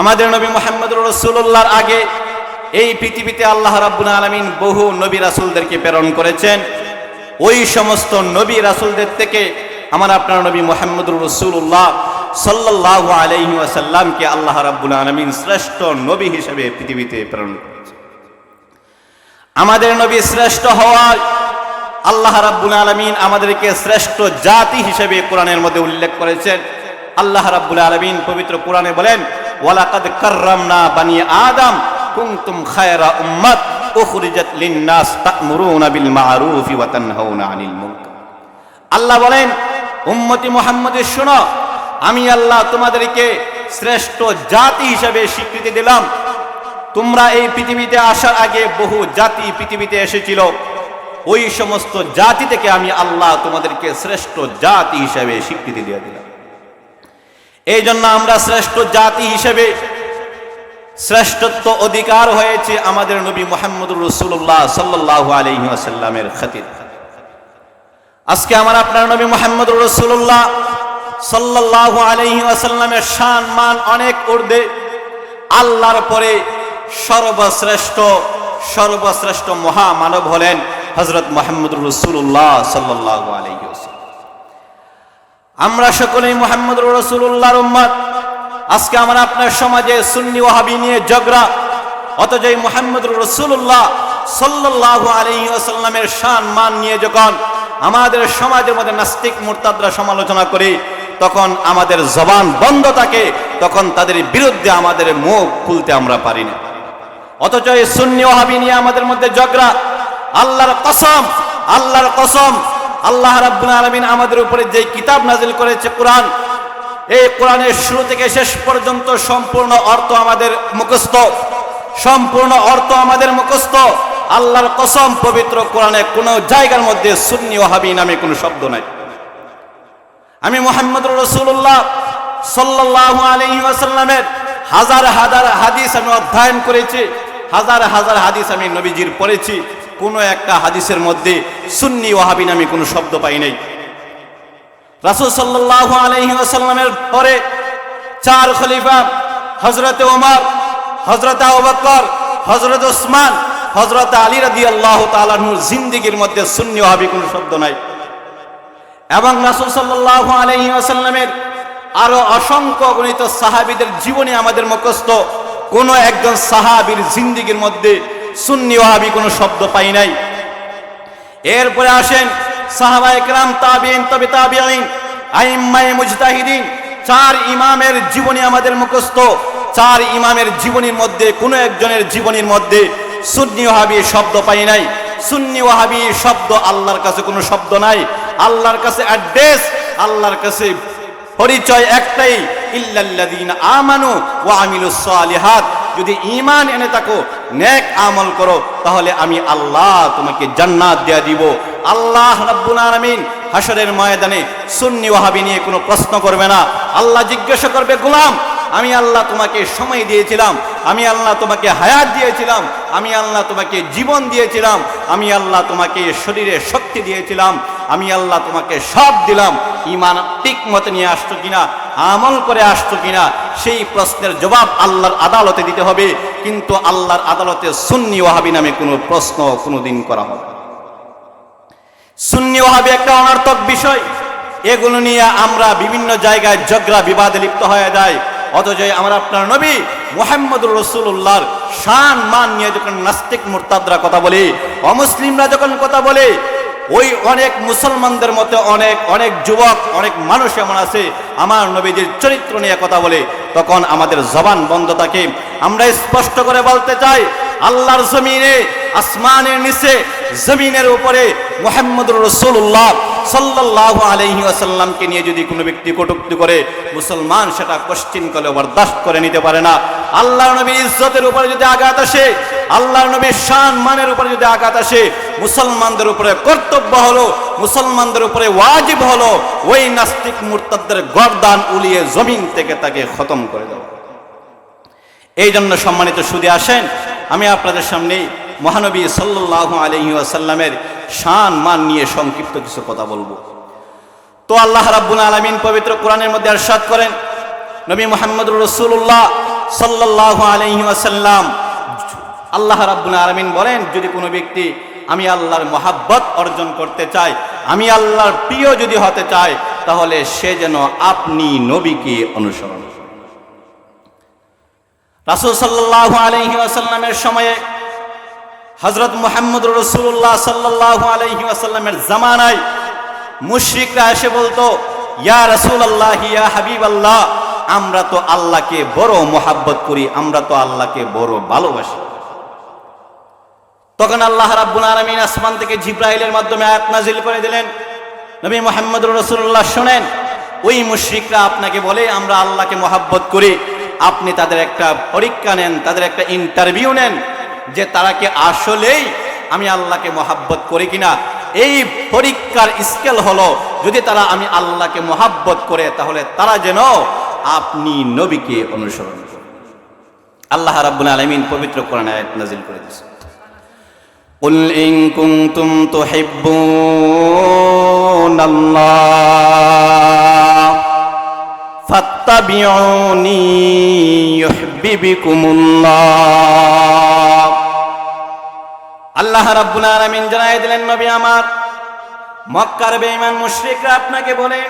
আমাদের নবী মোহাম্মদ রসুল্লাহর আগে এই পৃথিবীতে আল্লাহ রাব্বুল আলমিন বহু নবী রাসুলদেরকে প্রেরণ করেছেন। ওই সমস্ত নবী রাসুলদের থেকে আমার আপনার নবী মোহাম্মদ রসুল্লাহ সাল্লাহ আলহি আসাল্লামকে আল্লাহ রাব্বুল আলমিন শ্রেষ্ঠ নবী হিসেবে পৃথিবীতে প্রেরণ করেছেন। আমাদের নবী শ্রেষ্ঠ হওয়ার আল্লাহ রাব্বুল আলমিন আমাদেরকে শ্রেষ্ঠ জাতি হিসেবে কোরআনের মধ্যে উল্লেখ করেছেন। আল্লাহ রাব্বুল আলমিন পবিত্র কোরআনে বলেন ওয়ালাকাদ কাররামনা বানি আদম কুনতুম খায়রা উম্মাত উখরিজাত লিন-নাস তা'মুরুনা বিল মা'রুফি ওয়া তানহাউনা আনিল মুনকার। আল্লাহ বলেন, উম্মতি মুহাম্মদের শোনো, আমি আল্লাহ তোমাদেরকে শ্রেষ্ঠ জাতি হিসেবে স্বীকৃতি দিলাম। তোমরা এই পৃথিবীতে আসার আগে বহু জাতি পৃথিবীতে এসেছিল। ওই সমস্ত জাতি থেকে আমি আল্লাহ তোমাদেরকে শ্রেষ্ঠ জাতি হিসেবে স্বীকৃতি দিয়ে দিলাম। এই জন্য আমরা শ্রেষ্ঠ জাতি হিসেবে শ্রেষ্ঠত্ব অধিকার হয়েছে আমাদের নবী মোহাম্মদুর রসুল্লাহ সাল্লাহ আলহি আসাল্লামের খাতির। আজকে আমার আপনার নবী মোহাম্মদ রসুল্লাহ সাল্লাহ আলহি আসাল্লামের শান, মান অনেক উর্দে আল্লাহর পরে সর্বশ্রেষ্ঠ সর্বশ্রেষ্ঠ মহামানব হলেন হজরত মোহাম্মদ রসুল্লাহ সাল্লাহ আলহি আমরা সকলেই মোহাম্মদ রসুল্লাহর উম্মত। আজকে আমরা আপনার সমাজে সুন্নি ওয়াহাবি নিয়ে ঝগড়া, অথচ এই মোহাম্মদ রসুল্লাহ সাল্লাহ আলহি আসাল্লামের শান, মান নিয়ে যখন আমাদের সমাজের মধ্যে নাস্তিক মুরতাদরা সমালোচনা করি, তখন আমাদের জবান বন্ধ থাকে, তখন তাদের বিরুদ্ধে আমাদের মুখ খুলতে আমরা পারি না। অথচ এই সুন্নি ওয়াহাবি নিয়ে আমাদের মধ্যে ঝগড়া, আল্লাহর কসম আল্লাহর কসম আল্লাহ রাব্বুল আলামিন আমাদের উপরে যে কিতাব নাজিল করেছে কোরআন, এই কোরআনের শুরু থেকে শেষ পর্যন্ত সম্পূর্ণ অর্থ আমাদের মুখস্থ। সম্পূর্ণ অর্থ আমাদের মুখস্থ। আল্লাহর কসম পবিত্র কোরআনে কোনো জায়গার মধ্যে সুন্নি ওয়াহাবি নামে কোনো শব্দ নাই। আমি মোহাম্মদ রসুল্লাহ সাল্লাহ আলহি আসাল্লামের হাজার হাজার হাদিস আমি অধ্যয়ন করেছি, হাজার হাজার হাদিস আমি নবীজির পড়েছি। কোনো একটা হাদিসের মধ্যে সুন্নি ওয়াহাবি নামে কোনো শব্দ পাই নাই। রাসুল সাল্লাহ আলহি আসাল্লামের পরে চার খলিফা হজরত ওমর হজরত আবকর হজরত ওসমান হজরত আলী রাদি আল্লাহ তালাহুর জিন্দিগির মধ্যে সুন্নি ওয়াহাবি কোনো শব্দ নাই। এবং রাসুল সাল্লাহ আলহি আসাল্লামের আরও অসংখ্য গণিত সাহাবিদের জীবনে আমাদের মুখস্থ। কোনো একজন সাহাবির জিন্দিগির মধ্যে সুন্নি ওয়াহাবি কোনো শব্দ পাই নাই। এরপরে আসেন সাহাবা একরাম তাবিন তবে তাবিআইন আইম্মায়ে মুজতাহিদিন, চার ইমামের জীবনী আমাদের মুখস্থ। চার ইমামের জীবনীর মধ্যে, কোনো একজনের জীবনীর মধ্যে সুন্নি ওয়াহাবি শব্দ পাই নাই। সুন্নি ওয়াহাবি শব্দ আল্লাহর কাছে কোনো শব্দ নাই। আল্লাহর কাছে অ্যাড্রেস, আল্লাহর কাছে পরিচয় একটাই, ইল্লাল্লাযীনা আমানু ওয়া আমিলুস সালিহাত। যদি ঈমান এনে থাকো, নেক আমল করো, তাহলে আমি আল্লাহ তোমাকে জান্নাত দেয়া দিব। আল্লাহ রাব্বুল আলামিন হাসরের ময়দানে সুন্নি ওয়াহাবি নিয়ে কোনো প্রশ্ন করবে না। আল্লাহ জিজ্ঞাসা করবে, গোলাম, আমি আল্লাহ তোমাকে সময় দিয়েছিলাম, আমি আল্লাহ তোমাকে হায়াত দিয়েছিলাম, আমি আল্লাহ তোমাকে জীবন দিয়েছিলাম, আমি আল্লাহ তোমাকে শরীরে শক্তি দিয়েছিলাম আমি আল্লাহ তোমাকে সব দিলাম। ইমান ঠিক মতে নিয়ে আসতো কিনা, আমল করে আসতো কিনা, সেই প্রশ্নের জবাব আল্লাহর আদালতে দিতে হবে। কিন্তু আল্লাহর আদালতে সুন্নি ওহাবি নামে কোনো প্রশ্ন কোনোদিন করা হবে। সুন্নি ওয়াহাবি একটা অনর্থক বিষয়। এগুলো নিয়ে আমরা বিভিন্ন জায়গায় ঝগড়া, বিবাদে লিপ্ত হয়ে যায় অথচ আমরা আপনার নবী মোহাম্মদুর রসুল্লাহর শান, মান নিয়ে যখন নাস্তিক মুরতাদরা কথা বলে, অমুসলিমরা যখন কথা বলে ওই অনেক মুসলমানদের মধ্যে অনেক অনেক যুবক, অনেক মানুষ এমন আছে। আমার নবীজির চরিত্র নিয়ে কথা বলে, তখন আমাদের জবান বন্ধ থাকে। আমরা স্পষ্ট করে বলতে চাই, আল্লাহর জমিনে, আসমানের নিচে, জমিনের উপরে মোহাম্মদুর রসুল্লাহ সাল্লাহ আলহি আসাল্লামকে নিয়ে যদি কোনো ব্যক্তি কটুক্তি করে, মুসলমান সেটা কোশ্চিন করে বরদাস্ত করে নিতে পারে না। আল্লাহ নবীর ইজ্জতের উপরে যদি আঘাত আসে আল্লাহ নবীর শান মানের উপরে যদি আঘাত আসে, মুসলমানদের উপরে কর্তব্য হলো, মুসলমানদের উপরে ওয়াজিব হলো, ওই নাস্তিক মুরতাদের গরদান উলিয়ে জমিন থেকে তাকে খতম করে দেওয়া এই জন্য সম্মানিত সুদে আসেন, আমি আপনাদের সামনে মহানবী সাল্লাহ আলহি আসাল্লামের শান, মান নিয়ে সংক্ষিপ্ত কিছু কথা বলব। তো আল্লাহ রাব্বুল আলমিন পবিত্র কোরআনের মধ্যে আরশাদ করেন, নবী মোহাম্মদ রসুল্লাহ সাল্লাল্লাহু আলাইহি ওয়াসাল্লাম আল্লাহ রাব্বুল আলামিন বলেন, যদি কোনো ব্যক্তি আমি আল্লাহর মহাব্বত অর্জন করতে চাই, আমি আল্লাহর প্রিয় যদি হতে চাই, তাহলে সে যেন আপনি নবীকে অনুসরণ। রাসূল সাল্লাল্লাহু আলাইহি সময়ে হজরত মোহাম্মদ রসুল্লাহ সাল্লাল্লাহু আলাইহি ওয়াসাল্লামের জামানায় মুশরিকরা এসে বলতো, ইয়া রসুল রাসূলুল্লাহ, ইয়া হাবিব আল্লাহ আমরা তো আল্লাহকে বড় মোহাব্বত করি, আমরা তো আল্লাহকে বড় ভালোবাসি তখন আল্লাহ রাব্বুল আলামিন আসমান থেকে জিব্রাইলের মাধ্যমে আয়াত নাজিল করে দিলেন। নবী মুহাম্মদ রাসূলুল্লাহ শোনেন, ওই মুশরিকরা আপনাকে বলে, আমরা আল্লাহকে মোহাব্বত করি। আপনি তাদের একটা পরীক্ষা নেন, তাদের একটা ইন্টারভিউ নেন, যে তারা কি আসলেই আমি আল্লাহকে মোহাব্বত করি কিনা? এই পরীক্ষার স্কেল হলো, যদি তারা আমি আল্লাহকে মোহাব্বত করে, তাহলে তারা যেন আপনি নবীকে অনুসরণ করে আল্লাহ রাব্বুল আলামিন পবিত্র কোরআন আয়াত নাজিল করে দিয়েছে قل إن كنتم تحبون الله فاتبعوني يحببكم الله আল্লাহ রাব্বুল আলামিন জানাই দিলেন নবী আমার মক্কার বেঈমান মুশরিকরা আপনাকে বলে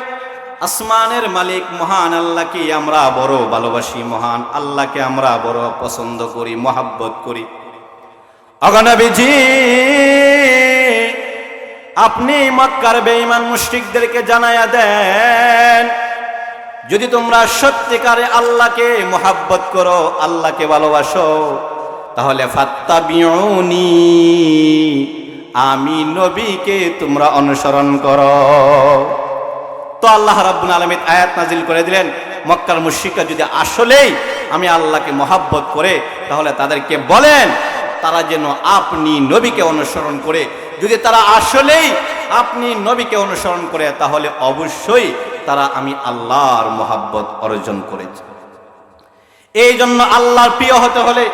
আসমানের মালিক মহান আল্লাহকে আমরা বড় ভালোবাসি মহান আল্লাহকে আমরা বড় পছন্দ করি মহাব্বত করি অগনবীজি আপনি মক্কার বেঈমান মুশরিকদেরকে জানায়া দেন, যদি তোমরা সত্যিকারে আল্লাহকে মোহাব্বত করো, আল্লাহকে ভালোবাসো, তাহলে ফাত্তাবিউনি, আমি নবীকে তোমরা অনুসরণ করো। তো আল্লাহ রাব্বুল আলামিন আয়াত নাজিল করে দিলেন, মক্কার মুশরিকরা যদি আসলেই আমি আল্লাহকে মোহাব্বত করে, তাহলে তাদেরকে বলেন তারা যেন আপনি নবীকে অনুসরণ করে। যদি তারা আসলেই আপনি নবীকে অনুসরণ করে, তাহলে অবশ্যই তারা আমি আল্লাহর মোহাব্বত অর্জন করেছে। এই জন্য আল্লাহর প্রিয় হতে হলে,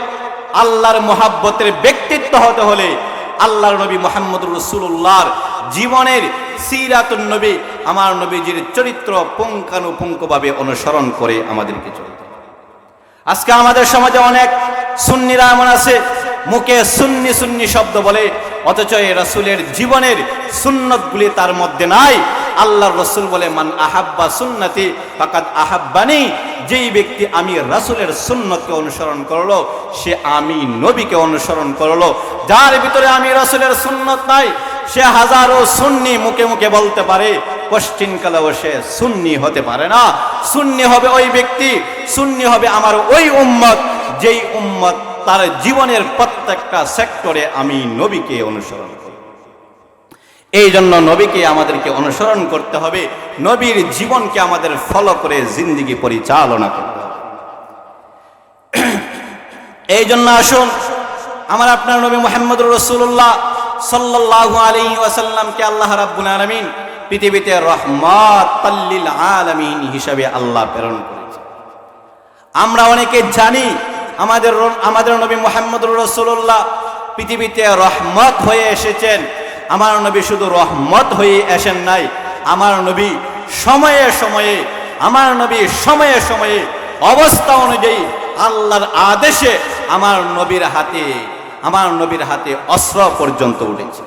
আল্লাহর মোহাব্বতের ব্যক্তিত্ব হতে হলে, আল্লাহর নবী মোহাম্মদ রসুল্লাহর জীবনের সিরাতুন নবী, আমার নবীজির চরিত্র পুঙ্খানুপুঙ্খভাবে অনুসরণ করে আমাদেরকে চলতে আজকে আমাদের সমাজে অনেক সুন্নিরা এমন আছে মুখে সুন্নি সুন্নি শব্দ বলে, অথচ এই রসুলের জীবনের সুন্নতগুলি তার মধ্যে নাই। আল্লাহর রসুল বলে, মান আহাব্বা সুন্নতি ফাকাদ আহাব্বানি। যেই ব্যক্তি আমি রাসুলের সুন্নতকে অনুসরণ করল, সে আমি নবীকে অনুসরণ করল। যার ভিতরে আমি রাসূলের সুন্নত নাই, সে হাজারো সুন্নি মুখে মুখে বলতে পারে, পশ্চিম কালেও সে সুন্নি হতে পারে না। সুন্নি হবে ওই ব্যক্তি, সুন্নি হবে আমার ওই উম্মত। যেই উম্মত তার জীবনের প্রত্যেকটা সেক্টরে আমি নবীকে অনুসরণ করি। এই জন্য নবীকে আমাদেরকে অনুসরণ করতে হবে, নবীর জীবনকে আমাদের ফলো করে জিন্দিগি পরিচালনা করতে হবে। এই জন্য আসুন, আমার আপনার নবী মোহাম্মদ রসুল্লাহ সাল্লাল্লাহু আলাইহি ওয়াসাল্লামকে আল্লাহ রাব্বুল আলামিন পৃথিবীতে রহমত আলামিন হিসাবে আল্লাহ প্রেরণ করেছে আমরা অনেকে জানি আমাদের আমাদের নবী মোহাম্মদ রসুল্লাহ পৃথিবীতে রহমত হয়ে এসেছেন। আমার নবী শুধু রহমত হয়ে আসেন নাই। আমার নবী সময়ে সময়ে, আমার নবী সময়ে সময়ে অবস্থা অনুযায়ী আল্লাহর আদেশে আমার নবীর হাতে, আমার নবীর হাতে অস্ত্র পর্যন্ত উঠেছে।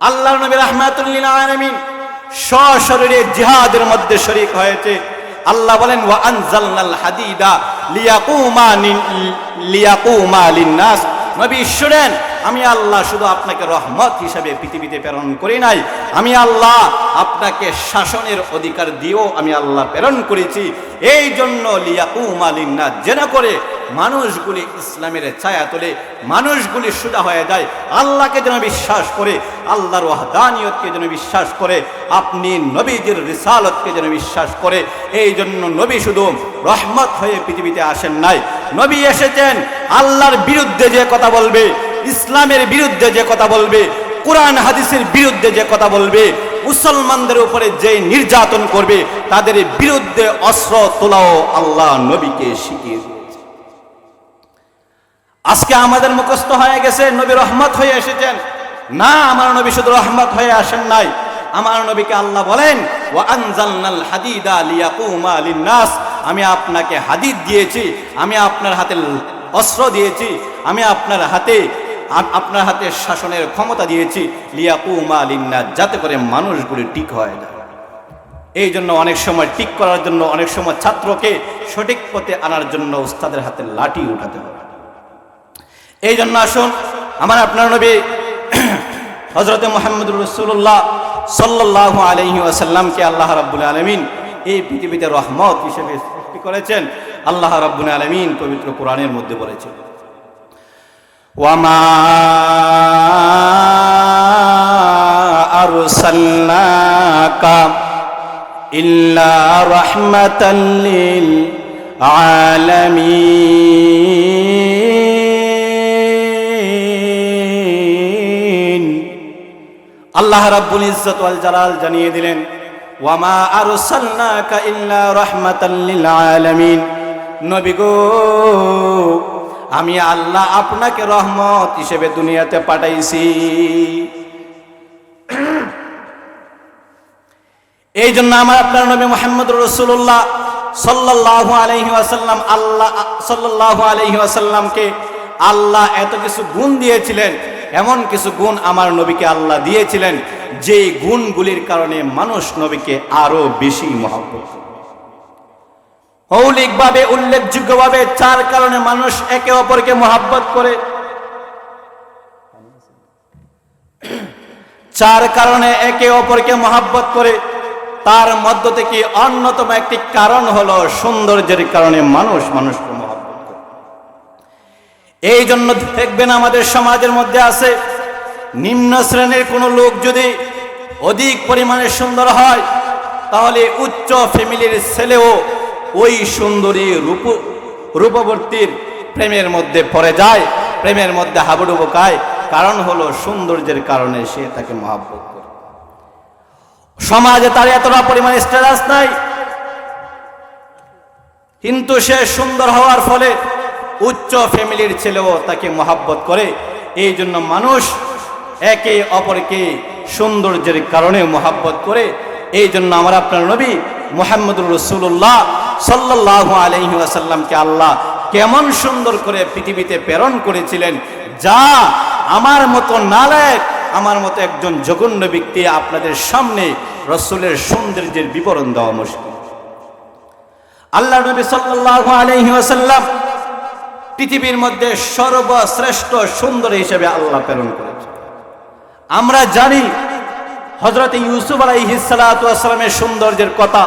আল্লাহ নবী রহমাতুল্লিল আলামিন সশরীরে জিহাদের মধ্যে শরীক হয়েছে। আল্লাহ বলেন ওয়া আনজালনাল হাদিদা লিয়াকুমা নিন- লিয়াকুমা লিন্নাস। নবী শুনেন আমি আল্লাহ শুধু আপনাকে রহমত হিসাবে পৃথিবীতে প্রেরণ করি নাই। আমি আল্লাহ আপনাকে শাসনের অধিকার দিয়েও আমি আল্লাহ প্রেরণ করেছি। এই জন্য লিয়াকুমা লিন্নাস, যেন করে মানুষগুলি ইসলামের ছায়া তোলে, মানুষগুলি সুদা হয়ে যায়। আল্লাহকে যেন বিশ্বাস করে, আল্লাহর ওয়াহদানিয়তকে যেন বিশ্বাস করে, আপনি নবীজির রিসালতকে যেন বিশ্বাস করে। এই জন্য নবী শুধু রহমত হয়ে পৃথিবীতে আসেন নাই। নবী এসেছেন, আল্লাহর বিরুদ্ধে যে কথা বলবে ইসলামের বিরুদ্ধে যে কথা বলবে, কোরআন, হাদিসের বিরুদ্ধে যে কথা বলবে, মুসলমানদের উপরে যে নির্যাতন করবে, তাদের বিরুদ্ধে অস্ত্র তোলাও আল্লাহ নবীকে শিখিয়ে আজকে আমাদের মুখস্থ হয়ে গেছে, নবী রহমত হয়ে এসেছেন। না, আমার নবী শুধু রহমত হয়ে আসেন নাই। আমার নবীকে আল্লাহ বলেন আমি আপনাকে হাদিদ দিয়েছি, আমি আপনার হাতে অস্ত্র দিয়েছি, আমি আপনার হাতে আপনার হাতে শাসনের ক্ষমতা দিয়েছি। লিয়াকুমা লিন্না যাতে করে মানুষগুলি ঠিক হয়ে। যায় এই জন্য অনেক সময় ঠিক করার জন্য অনেক সময় ছাত্রকে সঠিক পথে আনার জন্য উস্তাদের হাতে লাঠি উঠাতে হবে। এই জন্য আসুন, আমার আপনার নবী হজরত মোহাম্মদ রসুল্লাহ সাল্লাহ আলহি আসাল্লামকে আল্লাহ রাব্বুল আলমিন এই পৃথিবীতে রহমত হিসেবে সৃষ্টি করেছেন। আল্লাহ রাব্বুল আলমিন পবিত্র কোরআনের মধ্যে বলেছেন আরসালনাকা ইল্লা রাহমাতাল লিল আলামিন আল্লাহ রাব্বুল ইজ্জত ওয়াল জালাল জানিয়ে দিলেন, ওয়ামা আরসালনাকা ইল্লা রাহমাতাল লিল আলামিন। নবী আমি আল্লাহ আপনাকে রহমত হিসেবে দুনিয়াতে পাঠাইছি এই জন্য আমার আপনার নবী মোহাম্মদ রসুল্লাহ সাল্লাল্লাহু আলাইহি ওয়াসাল্লাম আল্লাহ, সাল্লাল্লাহু আলাইহি ওয়াসাল্লামকে আল্লাহ এত কিছু গুণ দিয়েছিলেন, এমন কিছু গুণ আমার নবীকে আল্লাহ দিয়েছিলেন যে গুণগুলির কারণে মানুষ নবীকে আরও বেশি মহব্বত। মৌলিকভাবে, উল্লেখযোগ্যভাবে চার কারণে মানুষ একে অপরকে মহাব্বত করে। চার কারণে একে অপরকে মহাব্বত করে, তার মধ্য থেকে অন্যতম একটি কারণ হলো সৌন্দর্যের কারণে মানুষ মানুষকে মহাব্বত করে। এই জন্য দেখবেন আমাদের সমাজের মধ্যে আছে, নিম্ন শ্রেণির কোনো লোক যদি অধিক পরিমাণে সুন্দর হয়, তাহলে উচ্চ ফ্যামিলির ছেলেও ওই সুন্দরী রূপ, রূপবর্তীর প্রেমের মধ্যে পড়ে যায়, প্রেমের মধ্যে হাবুডুবু খায়। কারণ হলো সৌন্দর্যের কারণে সে তাকে মহাব্বত করে। সমাজে তার এতটা পরিমাণ স্ট্যাটাস নাই। কিন্তু সে সুন্দর হওয়ার ফলে উচ্চ ফ্যামিলির ছেলেও তাকে মহাব্বত করে। এই জন্য মানুষ একে অপরকে সৌন্দর্যের কারণে মহাব্বত করে। এই জন্য আমার আপনার নবী মোহাম্মদুর রসুল্লাহ সাল্লাহ আলহি আসাল্লামকে আল্লাহ কেমন সুন্দর করে পৃথিবীতে প্রেরণ করেছিলেন, যা আমার মতো নালায়ক, আমার মতো একজন জঘন্য ব্যক্তি আপনাদের সামনে রসুলের সৌন্দর্যের বিবরণ দেওয়া মুশকিল। আল্লাহ নবী সাল্লাল্লাহু আলাইহি ওয়াসাল্লাম পৃথিবীর মধ্যে সর্বশ্রেষ্ঠ সুন্দর হিসেবে আল্লাহ প্রেরণ করেছে আমরা জানি হজরত ইউসুফ আলাইহিস সালাতু ওয়াসালামের সৌন্দর্যের কথা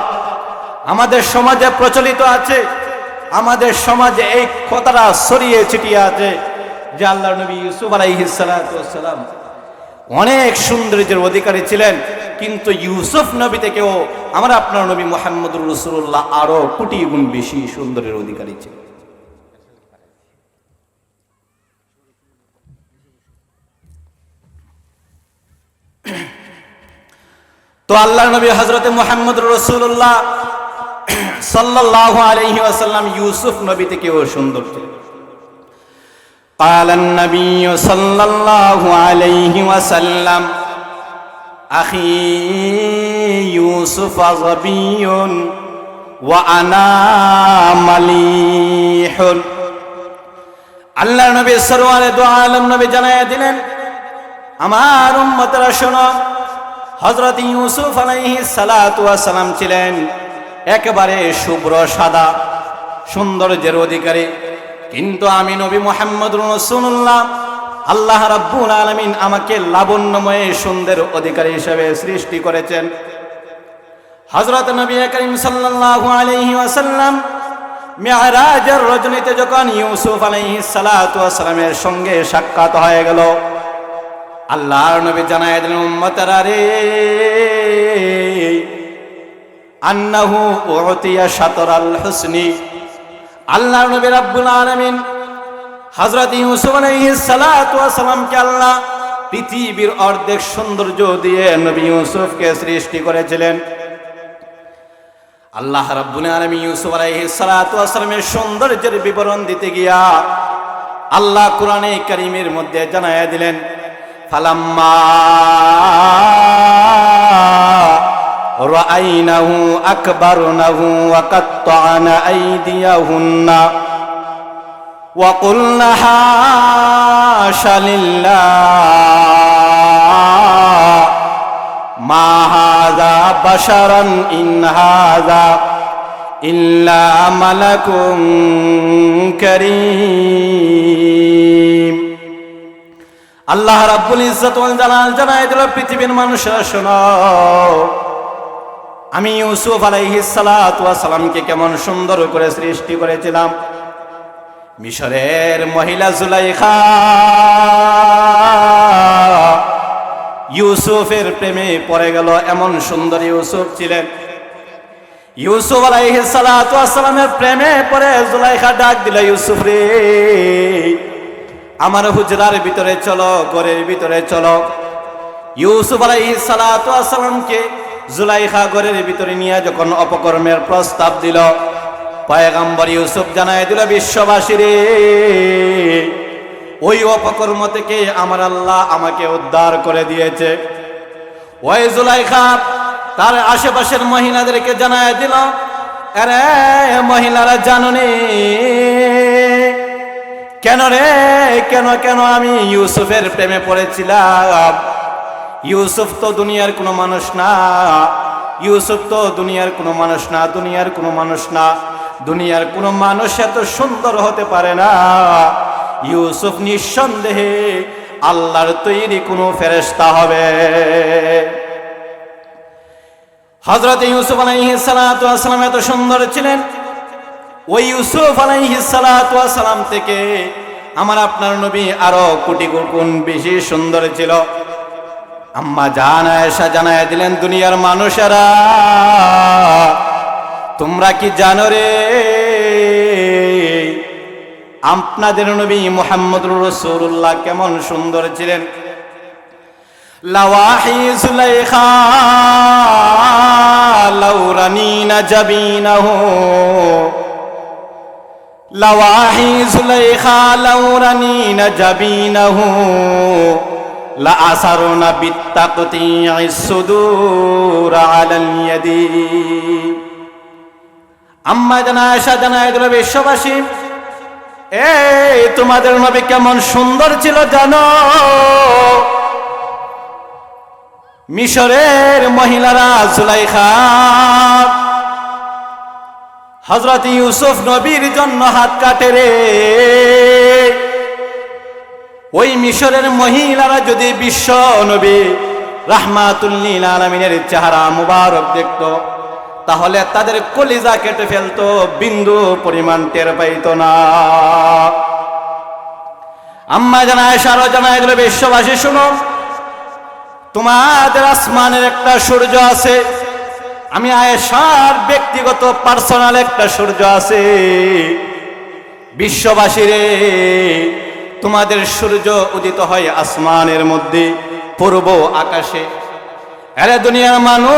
আমাদের সমাজে প্রচলিত আছে, আমাদের সমাজে এই কথাটা ছড়িয়ে ছিটিয়ে আছে যে আল্লাহ নবী ইউসুফ আলাইহিস সালাতু ওয়াসালাম অনেক সৌন্দর্যের অধিকারী ছিলেন, কিন্তু ইউসুফ নবী থেকেও আমরা আপনার নবী মোহাম্মদুর রসুল্লাহ আরও কোটি গুণ বেশি সুন্দরের অধিকারী ছিলেন। তো আল্লাহ নবী হজরত মোহাম্মদ রসুল্লাহ সাল্লাহ আলহি আসাল্লাম ইউসুফ নবী থেকেও সুন্দর ছিলেন قال النبي صلى الله عليه وسلم أخي يوسف غبي وأنا مليح আল্লাহ নবী সরওয়ারে দু আলম নবী জানাইয়া দিলেন আমার উম্মতরা শোনো হজরত ইউসুফ আলাইহিস সালাতু ওয়াস সালাম ছিলেন একেবারে শুভ্র সাদা, সৌন্দর্যের অধিকারী। কিন্তু আমি নবী মোহাম্মদ রসুল্লাহ আল্লাহ রাব্বুল আলমিন আমাকে লাবণ্যময় সুন্দর অধিকারী হিসেবে সৃষ্টি করেছেন। হজরত নবী করিম সাল্লাল্লাহু আলাইহি আসাল্লাম মেহরাজের রজনীতে যখন ইউসুফ আলাইহিস সালাতু ওয়াসালামের সঙ্গে সাক্ষাৎ হয়ে গেল, আল্লাহর নবী জানায় দিলেন রে আন্নাহু উতিয়া শাতরাল হুসনি। আল্লাহর নবী রাব্বুল আলামিন হযরত ইউসুফ সালামকে আল্লাহ পৃথিবীর অর্ধেক সৌন্দর্য দিয়ে নবী ইউসুফকে সৃষ্টি করেছিলেন। আল্লাহ রাব্বুল আলামিন ইউসুফ আলাইহিস সালাতু সৌন্দর্যের বিবরণ দিতে গিয়া আল্লাহ কোরআনে করিমের মধ্যে জানায়া দিলেন, ফালাম্মা رأينه أكبرنه وقطعن أيديهن وقلنا حاش لله ما هذا بشرا إن هذا إلا ملك كريم আল্লাহ রাব্বুল ইজ্জত ওয়াল জালাল জানায় দিল পৃথিবীর মানুষেরা শোনো আমি ইউসুফ আলাইহিস সালাতু ওয়াস সালামকে কেমন সুন্দর করে সৃষ্টি করেছিলাম। মিশরের মহিলা জুলাইখা ইউসুফের প্রেমে পড়ে গেল, এমন সুন্দর ইউসুফ ছিলেন। ইউসুফ আলাইহিস সালাতু ওয়াস সালামের প্রেমে পড়ে জুলাইখা ডাক দিল, ইউসুফ রে, আমার হুজরার ভিতরে চলো, ঘরের ভিতরে চলো। ইউসুফ আলাইহিস সালাতু ওয়াস সালামকে জুলাইখা ঘরের ভিতরে নিয়ে যখন অপকর্মের প্রস্তাব দিল, পয়গাম্বর ইউসুফ জানায়, দিল বিশ্ববাসী রে, ওই অপকর্ম থেকে আমার আল্লাহ আমাকে উদ্ধার করে দিয়েছে। ওই জুলাইখা তার আশেপাশের মহিলাদেরকে জানায় দিল, আরে মহিলারা জাননি কেন রে, কেন কেন আমি ইউসুফের প্রেমে পড়েছিলাম? ইউসুফ তো দুনিয়ার কোনো মানুষ না। ইউসুফ তো দুনিয়ার কোনো মানুষ না, দুনিয়ার কোনো মানুষ না। দুনিয়ার কোনো মানুষ এত সুন্দর হতে পারে না। ইউসুফ নিঃসন্দেহে আল্লাহর তৈরি কোনো ফেরেস্তা হবে। হজরত ইউসুফ আলাইহিসালাম এত সুন্দর ছিলেন। ওই ইউসুফ আলাইহিসালাম থেকে আমার আপনার নবী আরও কোটি গুণ বেশি সুন্দর ছিল। আম্মা জান আয়েশা জানায় দিলেন, দুনিয়ার মানুষেরা, তোমরা কি জানো রে? আপনাদের নবী মোহাম্মদুর রসুল্লাহ কেমন সুন্দর ছিলেন। লাওয়াহি সুলাইখা লাউরানিনা জাবিনাহু লাওয়াহি সুলাইখা লাউরানিনা জাবিনাহু বিশ্ববাসী, এই তোমাদের নবী কেমন সুন্দর ছিল জানো? মিশরের মহিলারা জুলাই জুলাইখা হজরত ইউসুফ নবীর জন্য হাত কাটে রে। ওই মিশরের মহিলারা যদি বিশ্ব নবী রাহমাতুল্লিল আলমিনের চেহারা মুবারক দেখত, তাহলে তাদের কলিজা কেটে ফেলতো, বিন্দু পরিমাণ টের পাইত না। আম্মা জানায় সারো জানায় দিল বিশ্ববাসী, শুনো, তোমাদের আসমানের একটা সূর্য আছে, আমি আয়েশার ব্যক্তিগত, পার্সোনাল একটা সূর্য আছে। বিশ্ববাসী রে তোমাদের সূর্য উদিত হয় আসমানের মধ্যে, পূর্ব আকাশে। আরে দুনিয়ার মানুষ,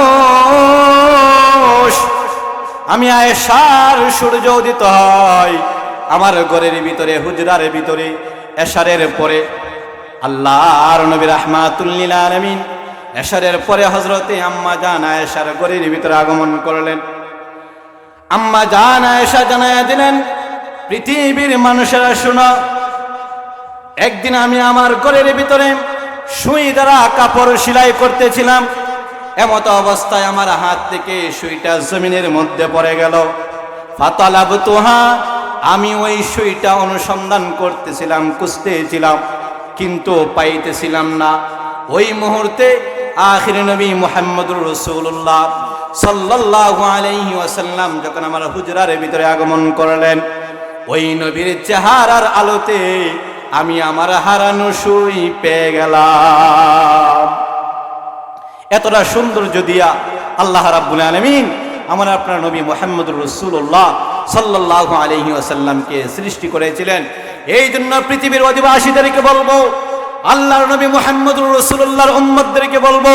আমি আয়েশার সূর্য উদিত হয় আমার ঘরের ভিতরে, হুজরার ভিতরে, এশারের পরে। আল্লাহর নবী রাহমাতুল্লিল আলামিন এশারের পরে হজরতে আম্মা জান আয়েশার ঘরের ভিতরে আগমন করলেন। আম্মা জান আয়েশা জানায়া দিলেন, পৃথিবীর মানুষেরা শোনো একদিন আমি আমার ঘরের ভিতরে সুই দ্বারা কাপড় সেলাই করতেছিলাম। এমত অবস্থায় আমার হাত থেকে সুইটা জমিনের মধ্যে পড়ে গেল। ফাতালাব তোহা আমি ওই সুইটা অনুসন্ধান করতেছিলাম, খুঁজতেছিলাম, কিন্তু পাইতেছিলাম না। ওই মুহূর্তে আখির নবী মোহাম্মদুর রসুল্লাহ সাল্লাল্লাহু আলাইহি ওয়াসাল্লাম যখন আমার হুজরার ভিতরে আগমন করলেন, ওই নবীর চেহারার আলোতে আমি আমার হারানো সুই পেয়ে গেলাম। এতটা সৌন্দর্য দিয়া আল্লাহ রাব্বুল আলমিন আমার আপনার নবী মোহাম্মদুর রসুল্লাহ সাল্লাহ আলহি আসাল্লামকে সৃষ্টি করেছিলেন। এই জন্য পৃথিবীর অধিবাসীদেরকে বলব, আল্লাহর নবী মোহাম্মদুর রসুল্লাহর উম্মদদেরকে বলব,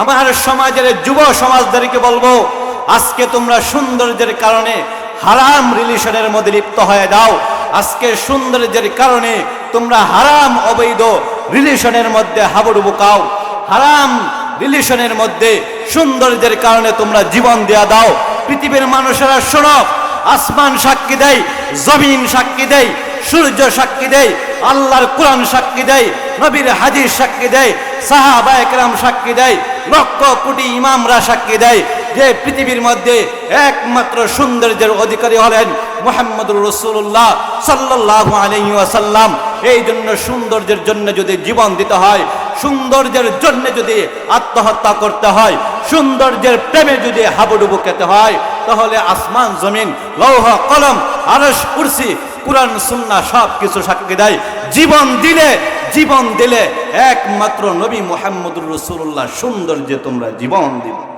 আমার সমাজের যুব সমাজদেরকে বলব, আজকে তোমরা সৌন্দর্যের কারণে হারাম রিলেশনের মধ্যে লিপ্ত হয়ে যাও। আজকে সৌন্দর্যের কারণে তোমরা হারাম অবৈধ রিলেশনের মধ্যে হাবুডুবু কাও হারাম রিলেশনের মধ্যে সৌন্দর্যের কারণে তোমরা জীবন দেয়া দাও। পৃথিবীর মানুষেরা শোনো, আসমান সাক্ষী দেয়, জমিন সাক্ষী দেয়, সূর্য সাক্ষী দেয়, আল্লাহর কোরআন সাক্ষী দেয়, নবীর হাজির সাক্ষী দেয় সাহাবা একরাম সাক্ষী দেয়, লক্ষ কোটি ইমামরা সাক্ষী দেয় যে পৃথিবীর মধ্যে একমাত্র সৌন্দর্যের অধিকারী হলেন মোহাম্মদুর রসুল্লাহ সাল্লাহ আলহি আসাল্লাম এই জন্য সৌন্দর্যের জন্য যদি জীবন দিতে হয়, সৌন্দর্যের জন্য যদি আত্মহত্যা করতে হয়, সৌন্দর্যের প্রেমে যদি হাবুডুবু খেতে হয়, তাহলে আসমান, জমিন, লৌহ, কলম আরস কুরসি, কুরআন সুন্না সব কিছু সাক্ষী দেয়। জীবন দিলে জীবন দিলে একমাত্র নবী মোহাম্মদুর রসুল্লাহ সৌন্দর্যে তোমরা জীবন দিবে।